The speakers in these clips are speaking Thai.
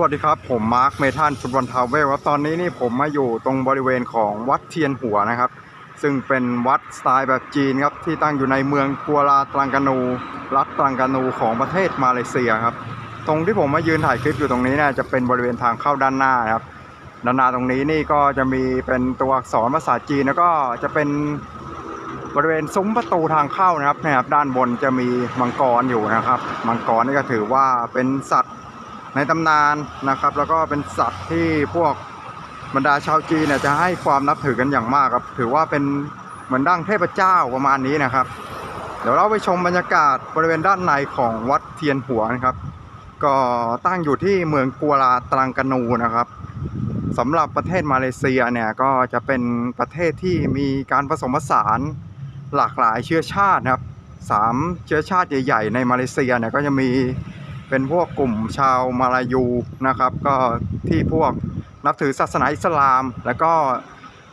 วัสดีครับ ผมมาร์คเมทันฟุตบอลทาวเวลครับตอนนี้นี่ผมมาอยู่ตรงบริเวณของวัดเทียนหัวนะครับ ซึ่งเป็นวัดสไตล์แบบจีนครับ ที่ตั้งอยู่ในเมืองกัวลาตรังกานู รัฐตรังกานูของประเทศมาเลเซียครับ ตรงที่ผมมายืนถ่ายคลิปอยู่ตรงนี้เนี่ยจะเป็นบริเวณทางเข้าด้านหน้าครับด้านหน้าตรงนี้นี่ก็จะมีเป็นตัวอักษรภาษาจีนแล้วก็จะเป็นบริเวณซุ้มประตูทางเข้านะครับนะครับ ด้านบนจะมีมังกรอยู่นะครับ มังกรนี่ก็ถือว่าเป็นสัตว์ ในตำนานนะครับ แล้วก็เป็นสัตว์ที่พวกบรรดาชาวจีนเนี่ยจะให้ความนับถือกันอย่างมากครับ ถือว่าเป็นเหมือนดั้งเทพเจ้าประมาณนี้นะครับ เดี๋ยวเราไปชมบรรยากาศบริเวณด้านในของวัดเทียนหัวนะครับ ก็ตั้งอยู่ที่เมืองกัวลาตรังกนูนะครับสำหรับประเทศมาเลเซียเนี่ยก็จะเป็นประเทศที่มีการผสมผสานหลากหลายเชื้อชาตินะครับสามเชื้อชาติใหญ่ ๆ ในมาเลเซียเนี่ยก็จะมี เป็นพวกกลุ่มชาวมาลายูนะครับ ก็ที่พวกนับถือศาสนาอิสลาม แล้วก็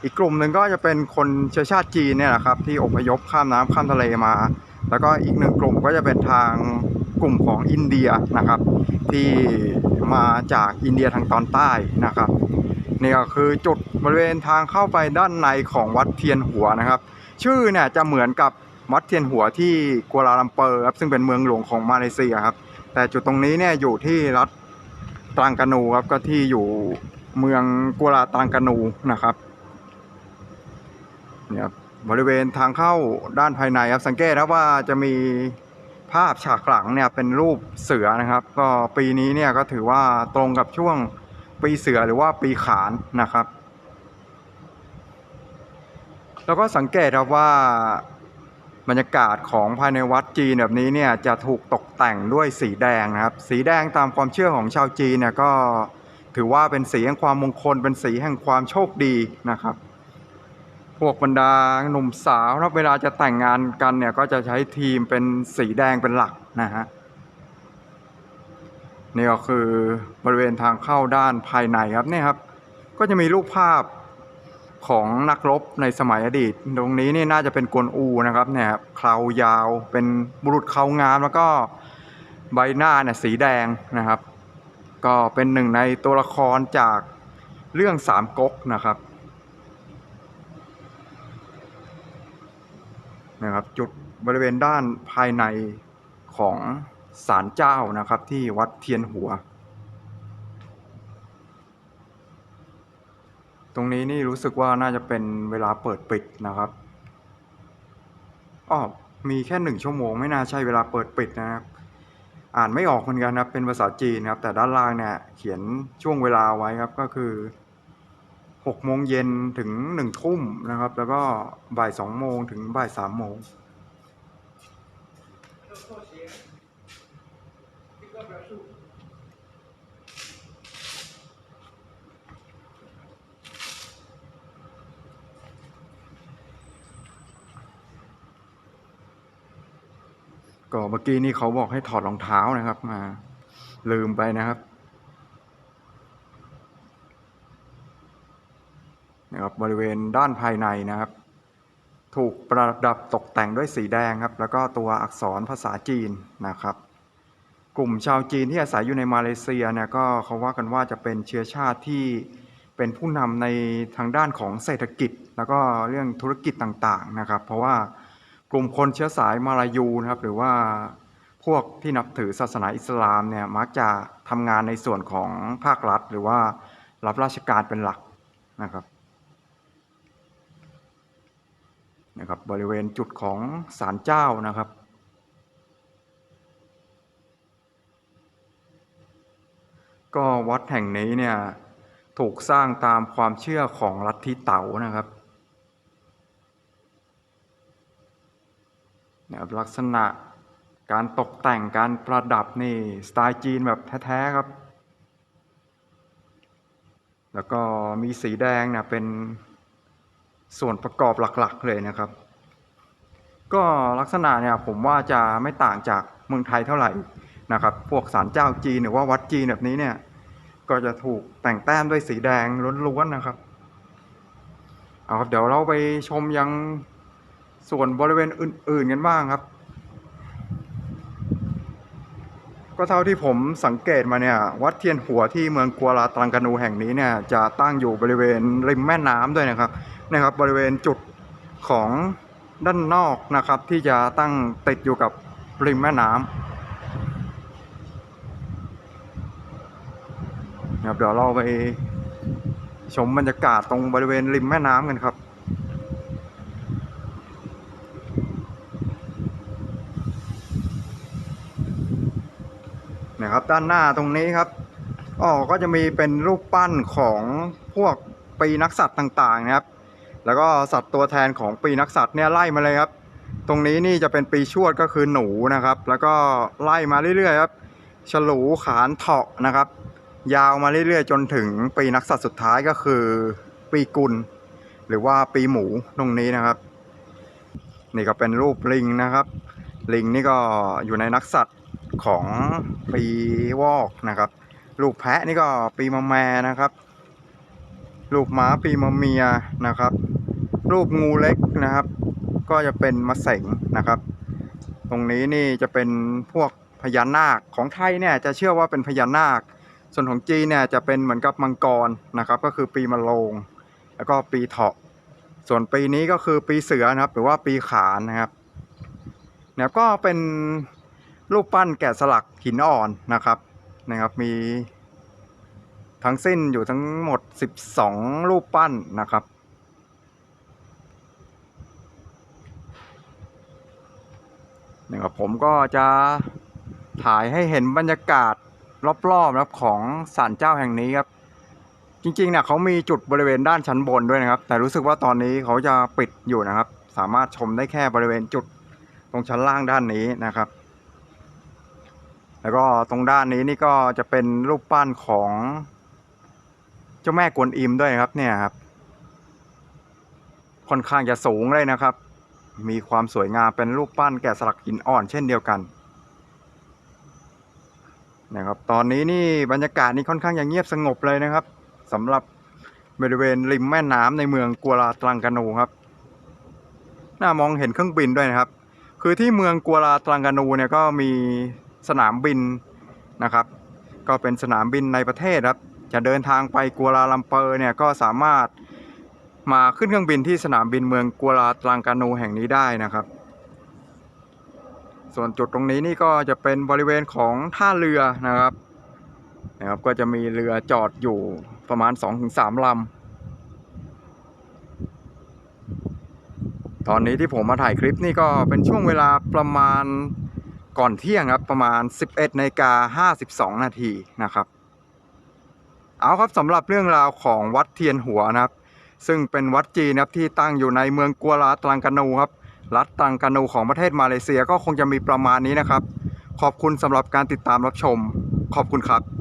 อีกกลุ่มหนึ่งก็จะเป็นคนเชื้อชาติจีนเนี่ยแหละครับที่อพยพข้ามน้ำข้ามทะเลมา แล้วก็อีกหนึ่งกลุ่มก็จะเป็นทางกลุ่มของอินเดียนะครับ ที่มาจากอินเดียทางตอนใต้นะครับนี่ก็คือจุดบริเวณทางเข้าไปด้านในของวัดเทียนหัวนะครับ ชื่อเนี่ยจะเหมือนกับวัดเทียนหัวที่กัวลาลัมเปอร์ครับซึ่งเป็นเมืองหลวงของมาเลเซียครับ แต่จุดตรงนี้เนี่ยอยู่ที่รัฐตรังกานูครับก็ที่อยู่เมืองกัวลาตรังกานูนะครับเนี่ยบริเวณทางเข้าด้านภายในครับสังเกตครับว่าจะมีภาพฉากหลังเนี่ยเป็นรูปเสือนะครับ ก็ปีนี้เนี่ยก็ถือว่าตรงกับช่วงปีเสือหรือว่าปีขานนะครับ แล้วก็สังเกตครับว่า บรรยากาศของภายในวัดจีนแบบนี้เนี่ยจะถูกตกแต่งด้วยสีแดงนะครับ สีแดงตามความเชื่อของชาวจีนเนี่ยก็ถือว่าเป็นสีแห่งความมงคล เป็นสีแห่งความโชคดีนะครับ พวกบรรดาหนุ่มสาวนะเวลาจะแต่งงานกันเนี่ยก็จะใช้ทีมเป็นสีแดงเป็นหลักนะฮะนี่ก็คือบริเวณทางเข้าด้านภายในครับเนี่ยครับ ก็จะมีรูปภาพ ของนักรบในสมัยอดีต ตรงนี้นี่น่าจะเป็นกวนอูนะครับเนี่ยครับเครายาวเป็นบุรุษเครางามแล้วก็ใบหน้าเนี่ยสีแดงนะครับ ก็เป็นหนึ่งในตัวละครจากเรื่องสามก๊กนะครับนะครับจุดบริเวณด้านภายในของศาลเจ้านะครับที่วัดเทียนหัว ตรงนี้นี่รู้สึกว่าน่าจะเป็นเวลาเปิดปิดนะครับอ้อมีแค่หนึ่งชั่วโมงไม่น่าใช่เวลาเปิดปิดนะครับ อ่านไม่ออกเหมือนกันนะครับ เป็นภาษาจีนครับ แต่ด้านล่างเนี่ยเขียนช่วงเวลาไว้ครับก็คือหกโมงเย็นถึงหนึ่งทุ่มนะครับ แล้วก็บ่ายสองโมงถึงบ่ายสามโมง ก็เมื่อกี้นี่เขาบอกให้ถอดรองเท้านะครับ มา ลืมไปนะครับนะครับบริเวณด้านภายในนะครับ ถูกประดับตกแต่งด้วยสีแดงครับ แล้วก็ตัวอักษรภาษาจีนนะครับ กลุ่มชาวจีนที่อาศัยอยู่ในมาเลเซียเนี่ยก็เขาว่ากันว่าจะเป็นเชื้อชาติที่เป็นผู้นำในทางด้านของเศรษฐกิจ แล้วก็เรื่องธุรกิจต่างๆนะครับ เพราะว่า กลุ่มคนเชื้อสายมาลายูนะครับ หรือว่าพวกที่นับถือศาสนาอิสลามเนี่ยมักจะทำงานในส่วนของภาครัฐ หรือว่ารับราชการเป็นหลักนะครับนะครับบริเวณจุดของศาลเจ้านะครับ ก็วัดแห่งนี้เนี่ยถูกสร้างตามความเชื่อของลัทธิเต๋านะครับ นะครับลักษณะการตกแต่งการประดับนี่สไตล์จีนแบบแท้ๆครับ แล้วก็มีสีแดงนี่ยเป็นส่วนประกอบหลักๆเลยนะครับ ก็ลักษณะเนี่ยผมว่าจะไม่ต่างจากเมืองไทยเท่าไหร่นะครับ พวกศาลเจ้าจีนหรือว่าวัดจีนแบบนี้เนี่ยก็จะถูกแต่งแต้มด้วยสีแดงล้วนๆนะครับ เอาครับเดี๋ยวเราไปชมยัง ส่วนบริเวณอื่นๆกันบ้างครับ ก็เท่าที่ผมสังเกตมาเนี่ยวัดเทียนหัวที่เมืองกัวลาตังกานูแห่งนี้เนี่ยจะตั้งอยู่บริเวณริมแม่น้ำด้วยนะครับนะครับ บริเวณจุดของด้านนอกนะครับ ที่จะตั้งติดอยู่กับริมแม่น้ำนะครับเดี๋ยวเราไปชมบรรยากาศตรงบริเวณริมแม่น้ำกันครับ นะครับ ด้านหน้าตรงนี้ครับอ๋อก็จะมีเป็นรูปปั้นของพวกปีนักสัตว์ต่างๆนะครับ แล้วก็สัตว์ตัวแทนของปีนักสัตว์เนี่ยไล่มาเลยครับ ตรงนี้นี่จะเป็นปีชวดก็คือหนูนะครับ แล้วก็ไล่มาเรื่อยๆครับฉลูขานเถาะนะครับ ยาวมาเรื่อยๆ จนถึงปีนักสัตว์สุดท้ายก็คือปีกุล หรือว่าปีหมูตรงนี้นะครับ นี่ก็เป็นรูปลิงนะครับ ลิงนี่ก็อยู่ในนักสัตว์ ของปีวอกนะครับ ลูกแพะนี่ก็ปีมะแมนะครับ ลูกหมาปีมะเมียนะครับรูปงูเล็กนะครับ ก็จะเป็นมะเสงนะครับ ตรงนี้นี่จะเป็นพวกพญานาคของไทยเนี่ยจะเชื่อว่าเป็นพญานาค ส่วนของจีนเนี่ยจะเป็นเหมือนกับมังกรนะครับ ก็คือปีมะโรงแล้วก็ปีเถาะ ส่วนปีนี้ก็คือปีเสือนะครับ หรือว่าปีขานนะครับเนี่ยก็เป็น รูปปั้นแกะสลักหินอ่อนนะครับนะครับ มีทั้งสิ้นอยู่ทั้งหมด 12 รูปปั้นนะครับ นะครับผมก็จะถ่ายให้เห็นบรรยากาศรอบๆนะครับของศาลเจ้าแห่งนี้ครับ จริงๆเนี่ยเขามีจุดบริเวณด้านชั้นบนด้วยนะครับ แต่รู้สึกว่าตอนนี้เขาจะปิดอยู่นะครับ สามารถชมได้แค่บริเวณจุดตรงชั้นล่างด้านนี้นะครับ แล้วก็ตรงด้านนี้นี่ก็จะเป็นรูปปั้นของเจ้าแม่กวนอิมด้วยครับเนี่ยครับ ค่อนข้างจะสูงเลยนะครับ มีความสวยงามเป็นรูปปั้นแกะสลักหินอ่อนเช่นเดียวกันนะครับตอนนี้นี่บรรยากาศนี่ค่อนข้างจะเงียบสงบเลยนะครับสำหรับบริเวณริมแม่น้ำในเมืองกัวลาตรังกานูครับน่ามองเห็นเครื่องบินด้วยนะครับ คือที่เมืองกัวลาตรังกานูเนี่ยก็มี สนามบินนะครับ ก็เป็นสนามบินในประเทศครับ จะเดินทางไปกัวลาลัมเปอร์เนี่ยก็สามารถมาขึ้นเครื่องบินที่สนามบินเมืองกัวลาตรังกานูแห่งนี้ได้นะครับ ส่วนจุดตรงนี้นี่ก็จะเป็นบริเวณของท่าเรือนะครับนะครับ ก็จะมีเรือจอดอยู่ประมาณ 2-3ลำตอนนี้ที่ผมมาถ่ายคลิปนี่ก็เป็นช่วงเวลาประมาณ ก่อนเที่ยงครับประมาณ 11นาฬิกา52 นาทีนะครับ เอาครับสำหรับเรื่องราวของวัดเทียนหัวนะครับ ซึ่งเป็นวัดจีนครับที่ตั้งอยู่ในเมืองกัวลาตรังกานูครับรัฐตรังกานูของประเทศมาเลเซียก็คงจะมีประมาณนี้นะครับ ขอบคุณสำหรับการติดตามรับชม ขอบคุณครับ